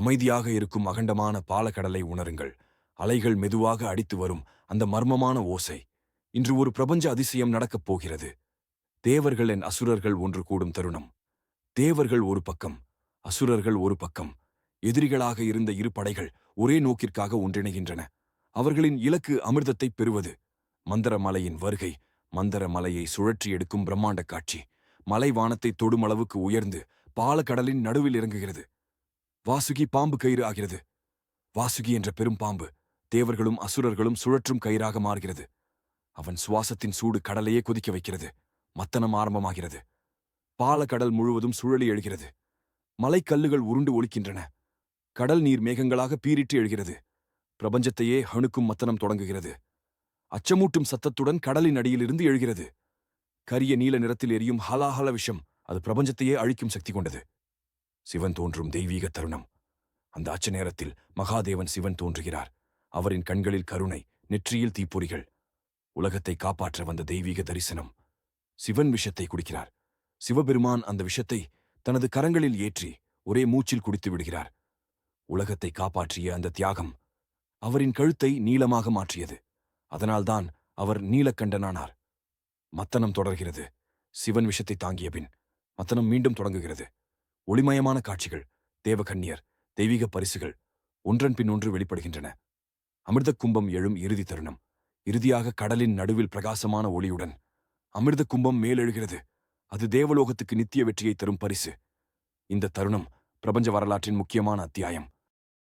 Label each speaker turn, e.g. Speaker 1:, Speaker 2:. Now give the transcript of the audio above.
Speaker 1: அமைதியாக இருக்கும் அகண்டமான பாலக்கடலை உணருங்கள். அலைகள் மெதுவாக அடித்து வரும் அந்த மர்மமான ஓசை. இன்று ஒரு பிரபஞ்ச அதிசயம் நடக்கப் போகிறது. தேவர்கள் என் அசுரர்கள் ஒன்று கூடும் தருணம். தேவர்கள் ஒரு பக்கம் அசுரர்கள் ஒரு பக்கம். எதிரிகளாக இருந்த இரு படைகள் ஒரே நோக்கிற்காக ஒன்றிணைகின்றன. அவர்களின் இலக்கு அமிர்தத்தைப் பெறுவது. மந்தர மலையின் வருகை மந்தர மலையை சுழற்றி எடுக்கும் பிரம்மாண்ட காட்சி. மலை வானத்தை தொடும் அளவுக்கு உயர்ந்து பாலக்கடலின் நடுவில் இறங்குகிறது. வாசுகி பாம்பு கயிறு ஆகிறது. வாசுகி என்ற பெரும் பாம்பு தேவர்களும் அசுரர்களும் சுழற்றும் கயிறாக மாறுகிறது. அவன் சுவாசத்தின் சூடு கடலையே கொதிக்க வைக்கிறது. மத்தனம் ஆரம்பமாகிறது. பாலக்கடல் முழுவதும் சுழலி எழுகிறது. மலைக்கல்லுகள் உருண்டு ஒலிக்கின்றன. கடல் நீர் மேகங்களாக பீரிட்டு எழுகிறது. பிரபஞ்சத்தையே ஹணுக்கும் மத்தனம் தொடங்குகிறது. அச்சமூட்டும் சத்தத்துடன் கடலின் அடியிலிருந்து எழுகிறது. கரிய நீல நிறத்தில் எரியும் ஹலாஹல விஷம் அது பிரபஞ்சத்தையே அழிக்கும் சக்தி கொண்டது. சிவன் தோன்றும் தெய்வீக தருணம். அந்த அச்ச நேரத்தில் மகாதேவன் சிவன் தோன்றுகிறார். அவரின் கண்களில் கருணை நெற்றியில் தீப்பொறிகள். உலகத்தை காப்பாற்ற வந்த தெய்வீக தரிசனம். சிவன் விஷத்தை குடிக்கிறார். சிவபெருமான் அந்த விஷத்தை தனது கரங்களில் ஏற்றி ஒரே மூச்சில் குடித்து விடுகிறார். உலகத்தை காப்பாற்றிய அந்த தியாகம் அவரின் கழுத்தை நீளமாக மாற்றியது. அதனால்தான் அவர் நீலக்கண்டனானார். மத்தனம் தொடர்கிறது. சிவன் விஷத்தை தாங்கிய பின் மத்தனம் மீண்டும் தொடங்குகிறது. ஒளிமயமான காட்சிகள் தேவகன்னியர் தெய்வீக பரிசுகள் ஒன்றன் பின் ஒன்று வெளிப்படுகின்றன. அமிர்த கும்பம் எழும் இறுதி தருணம். இறுதியாக கடலின் நடுவில் பிரகாசமான ஒளியுடன். அமிர்த கும்பம் மேலெழுகிறது. அது தேவலோகத்துக்கு நித்திய வெற்றியை தரும் பரிசு. இந்த தருணம் பிரபஞ்ச வரலாற்றின் முக்கியமான அத்தியாயம்.